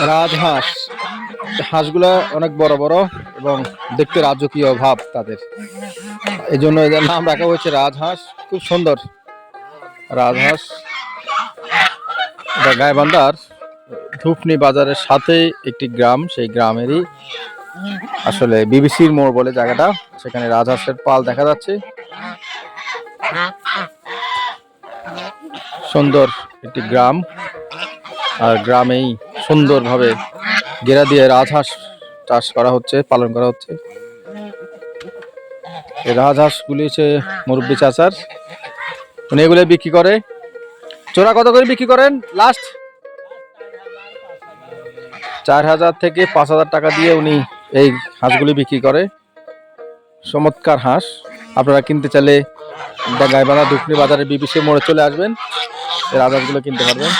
রাজহাঁস। হাঁসগুলা অনেক বড় বড় এবং দেখতে রাজকীয় ভাব তাদের। এই জন্য এদের নাম রাখা হয়েছে রাজহাঁস। খুব সুন্দর। রাজহাঁস। এটা গাইবান্ধার ধূপনি বাজারের সাথে একটি গ্রাম। সেই গ্রামেরই আসলে বিবিসির মোড় বলে জায়গাটা। সেখানে রাজহাঁসের পাল দেখা যাচ্ছে। সুন্দর একটি গ্রাম। আর গ্রামেই সুন্দরভাবে ঘেরা দিয়ে রাজহাঁস চাষ করা হচ্ছে, পালন করা হচ্ছে। এই রাজহাঁসগুলি হচ্ছে মুরব্বী চাচার। উনি এগুলো বিক্রি করে। চোরা কত করে বিক্রি করেন? লাস্ট চার হাজার থেকে পাঁচ হাজার টাকা দিয়ে উনি এই হাঁসগুলি বিক্রি করে। চমৎকার হাঁস। আপনারা কিনতে চাইলে গাইবান্ধা দুপুরি বাজারে বিবিসি মোড়ে চলে আসবেন। এই রাজহাঁসগুলো কিনতে পারবেন।